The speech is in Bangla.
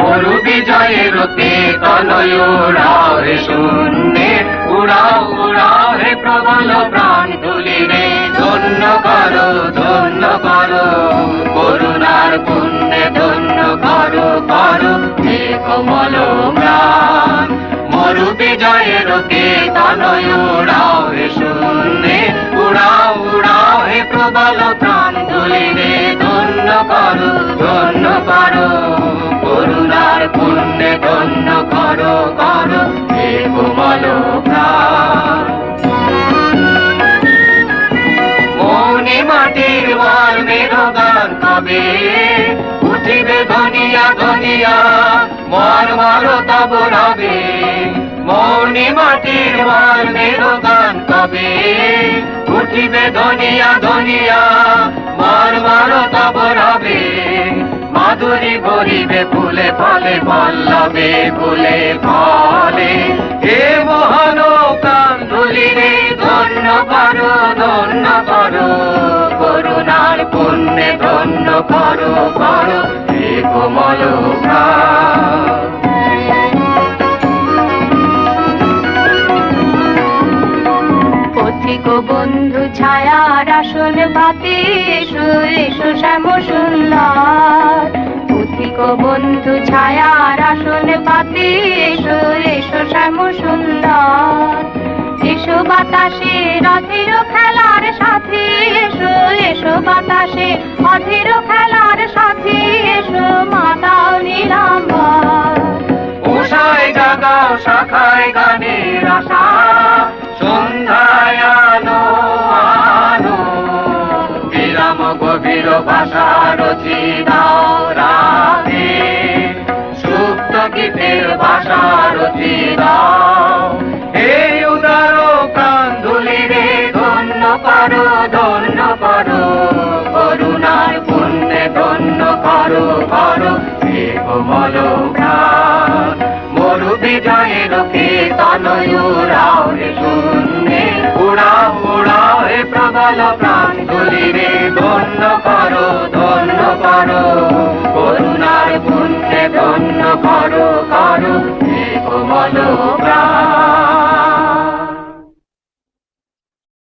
মরু বিজয়ের কেতনয় উড়াও রে শূন্যে। উড়াও উড়াও হে প্রবল প্রাণ তুলি রে ধন্য করো ধন্য করো, করুণার পুণ্যে ধন্য করো করো হে কমল প্রাণ মরু বিজয়ের কেতনয় উড়াও হে শূন্যে। উড়াও উড়াও হে প্রবল প্রাণ তুলি রে ধন্য করো ধন্য করো ধন্য করো করো মনে মাটির ওয়াল মেরগান কবে? উঠিবে ধনিয়া ধনিয়া, মর মর, তব রবে। মনে মাটির ওয়াল মেরগান কবে? উঠিবে ধনিয়া ধনিয়া, মর মর, তব মাধুরী ভরিবে ফুলে ফলে পল্লবে ফুলে ফলে। হে মোহন প্রাণ ধুলিরে ধন্য করো ধন্য করো, করুণার পুণ্যে ধন্য করো করো, হে কোমল বন্ধু, ছায়ার আসন পাতে এসো এসো শ্যাম পাতে এসো এসো শ্যাম সুন্দর। এসো বাতাসে রথের খেলার সাথে এসো এসো বাতাসে অধীর খেলার সাথে এসো মাতাও নীলাম্বর উষায় জাগাও শাখায় গানের আশা সন্ধ্যায় আলো আলো। বিরাম গভীর ভাষা রচি দাও। হে উদার প্রাণ ধুলি রে, ধন্য করো ধন্য করো। করুণার পুণ্যে ধন্য করো করো। হে কোমল মরু বিজয়ের কীর্তনয় উড়াও রে শূন্যে। উড়াও উড়াও প্রবল প্রাণ রে, ধন্য করো ধন্য করো। কোমল প্রাণ।